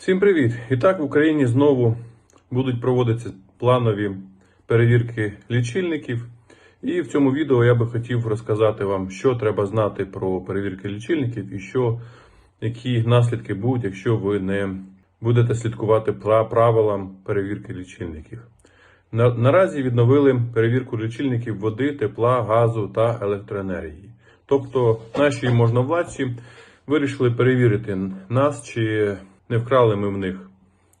Всім привіт! І так в Україні знову будуть проводитися планові перевірки лічильників. І в цьому відео я би хотів розказати вам, що треба знати про перевірки лічильників і що, які наслідки будуть, якщо ви не будете слідкувати правилам перевірки лічильників. На, наразі відновили перевірку лічильників води, тепла, газу та електроенергії. Тобто наші можновладці вирішили перевірити нас, чи не вкрали ми в них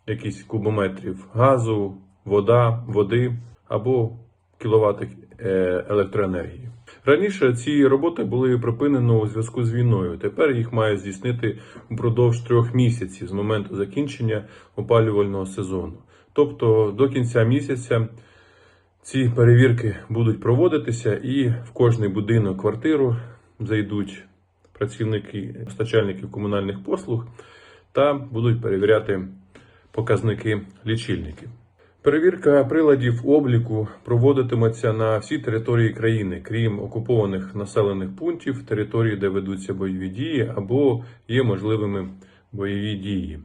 якісь кубометрів газу, вода, води або кіловати е, електроенергії. Раніше ці роботи були припинені у зв'язку з війною. Тепер їх має здійснити упродовж трьох місяців з моменту закінчення опалювального сезону. Тобто до кінця місяця ці перевірки будуть проводитися, і в кожний будинок, квартиру зайдуть працівники постачальників комунальних послуг та будуть перевіряти показники лічильників. Перевірка приладів обліку проводитиметься на всій території країни, крім окупованих населених пунктів, території, де ведуться бойові дії або є можливими бойові дії.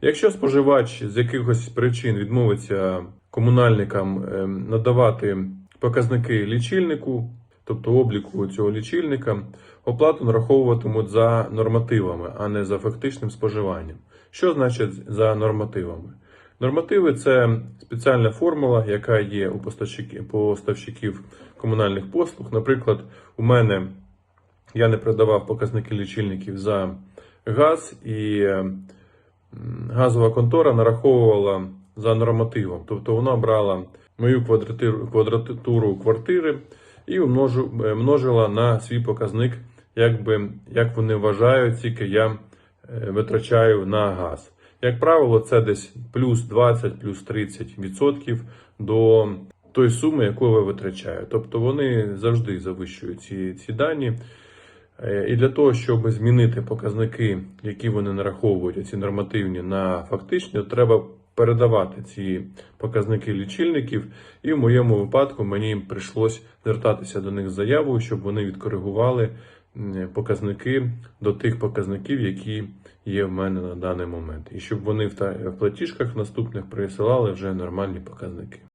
Якщо споживач з якихось причин відмовиться комунальникам е, надавати показники лічильнику, тобто обліку цього лічильника, оплату нараховуватимуть за нормативами, а не за фактичним споживанням. Що значить за нормативами? Нормативи це спеціальна формула, яка є у поставщиків, комунальних послуг. Наприклад, у мене я не продавав показники лічильників за газ, і е, газова контора нараховувала за нормативом. Тобто вона брала мою квадратуру квартири і е, множила на свій показник, якби, як вони вважають, скільки я е, витрачаю на газ. Як правило, це десь плюс 20, плюс 30 відсотків до тої суми, яку ви витрачаєте. Тобто вони завжди завищують ці, ці дані. Е, І для того, щоб змінити показники, які вони нараховують, ці нормативні на фактичні, треба передавати ці показники лічильників. І в моєму випадку мені прийшлось звертатися до них з заявою, щоб вони відкоригували показники до тих показників, які є в мене на даний момент, і щоб вони в платіжках наступних присилали вже нормальні показники.